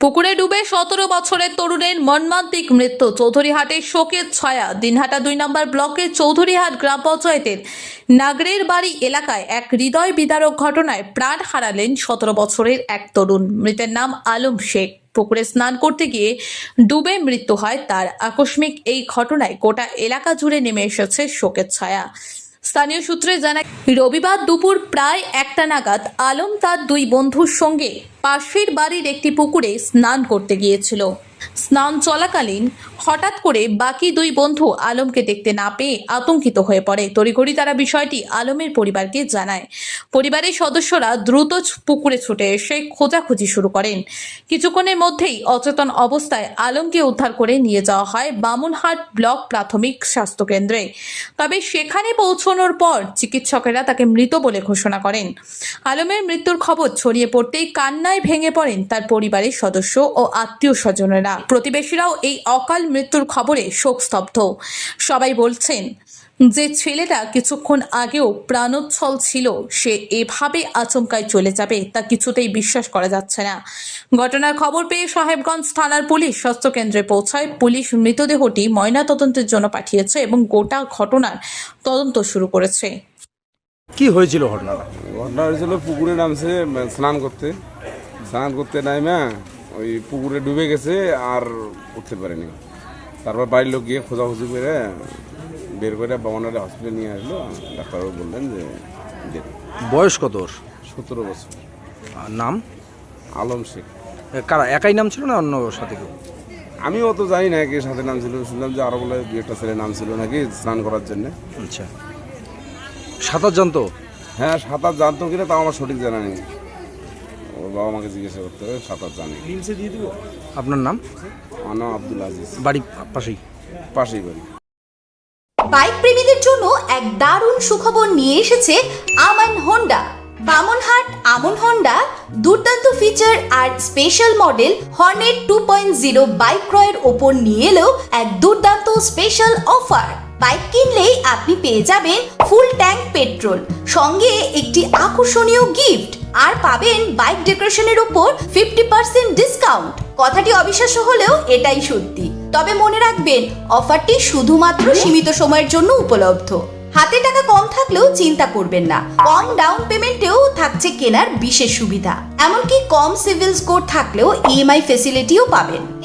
পুকুরে ডুবে সতেরো বছরের তরুণের মর্মান্তিক মৃত্যু। চৌধুরীহাটের শোকের ছায়া। দিনহাটা দুই নম্বর ব্লকের চৌধুরীহাট গ্রাম পঞ্চায়েতের নাগরের বাড়ি এলাকায় এক হৃদয় বিদারক ঘটনায় প্রাণ হারালেন সতেরো বছরের এক তরুণ। মৃতের নাম আলম শেখ। পুকুরে স্নান করতে গিয়ে ডুবে মৃত্যু হয় তার। আকস্মিক এই ঘটনায় গোটা এলাকা জুড়ে নেমে এসেছে শোকের ছায়া। স্থানীয় সূত্রে জানা রবিবার দুপুর প্রায় একটা নাগাদ আলম তার দুই বন্ধুর সঙ্গে পাশের বাড়ির একটি পুকুরে স্নান করতে গিয়েছিল। স্নান চলাকালীন হঠাৎ করে বাকি দুই বন্ধু আলমকে দেখতে না পেয়ে আতঙ্কিত হয়ে পড়ে। তড়িঘড়ি তারা বিষয়টি আলমের পরিবারকে জানায়। পরিবারের সদস্যরা দ্রুত পুকুরে ছুটে এসে খোঁজাখুঁজি শুরু করেন। কিছুক্ষণের মধ্যেই অচেতন অবস্থায় আলমকে উদ্ধার করে নিয়ে যাওয়া হয় বামুনহাট ব্লক প্রাথমিক স্বাস্থ্যকেন্দ্রে তবে সেখানে পৌঁছানোর পর চিকিৎসকেরা তাকে মৃত বলে ঘোষণা করেন। আলমের মৃত্যুর খবর ছড়িয়ে পড়তেই কান্নায় ভেঙে পড়েন তার পরিবারের সদস্য ও আত্মীয় স্বজনেরা। প্রতিবেশীরাও এই অকাল মৃত্যুর খবরে শোকস্তব্ধ। সবাই বলছেন যে ছেলেটা কিছুক্ষণ আগেও প্রাণোচ্ছল ছিল সে এভাবে আচমকায় চলে যাবে তা কিছুতেই বিশ্বাস করা যাচ্ছে না। ঘটনার খবর পেয়ে সাহেবগঞ্জ থানার পুলিশ স্বাস্থ্যকেন্দ্রে পৌঁছায়। পুলিশ মৃতদেহটি ময়নাতদন্তের জন্য পাঠিয়েছে এবং গোটা ঘটনার তদন্ত শুরু করেছে। কি হয়েছিল ঘটনাটা? ঘটনা হয়েছিল পুকুরে নামছে স্নান করতে। স্নান করতে নামে ওই পুকুরে ডুবে গেছে আর উঠতে পারেনি। তারপর বাড়ির লোক গিয়ে খোঁজাখুঁজি করে বের করে বাবানারে হসপিটালে নিয়ে আসলো। ডাক্তারবাবু বললেন যে বয়স কত ওর? সতেরো বছর। আর নাম? আলম শেখ। কারা একাই নাম ছিল না অন্য সাথে কেউ? আমি অত জানি না কে সাথে নাম ছিল। শুনলাম যে আরও বলে দু একটা ছেলে নাম ছিল নাকি স্নান করার জন্য। আচ্ছা। সাঁতার জানতো? হ্যাঁ সাঁতার জানতো কিনা তাও আমার সঠিক জানা নেই। ওর বাবা মাকে জিজ্ঞাসা করতে হবে সাঁতার জানে। আপনার নাম? আমার নাম আব্দুল আজিজ। বাড়ি পাশেই। পাশেই বাড়ি। বাইক প্রেমীদের জন্য এক দারুণ সুখবর নিয়ে এসেছে আমান হোন্ডা বামনহাট আমন হোন্ডা দুর্দান্ত ফিচার আর special model Hornet two point zero bike ক্রয়ের ওপর নিয়ে এলেও এক দুর্দান্ত স্পেশাল অফার বাইক কিনলেই আপনি পেয়ে যাবেন ফুল ট্যাঙ্ক পেট্রোল সঙ্গে একটি আকর্ষণীয় গিফট আর পাবেন বাইক ডেকোরেশনের উপর ফিফটি পার্সেন্ট ডিসকাউন্ট কথাটি অবিশ্বাস্য হলেও এটাই সত্যি। তবে মনে রাখবেন অফারটি শুধুমাত্র সীমিত সময়ের জন্য উপলব্ধ। হাতে টাকা কম থাকলেও চিন্তা করবেন না। কম ডাউন পেমেন্টেও থাকছে কেনার বিশেষ সুবিধা। এমনকি কম সিভিল স্কোর থাকলেও ইএমআই ফেসিলিটিও পাবেন।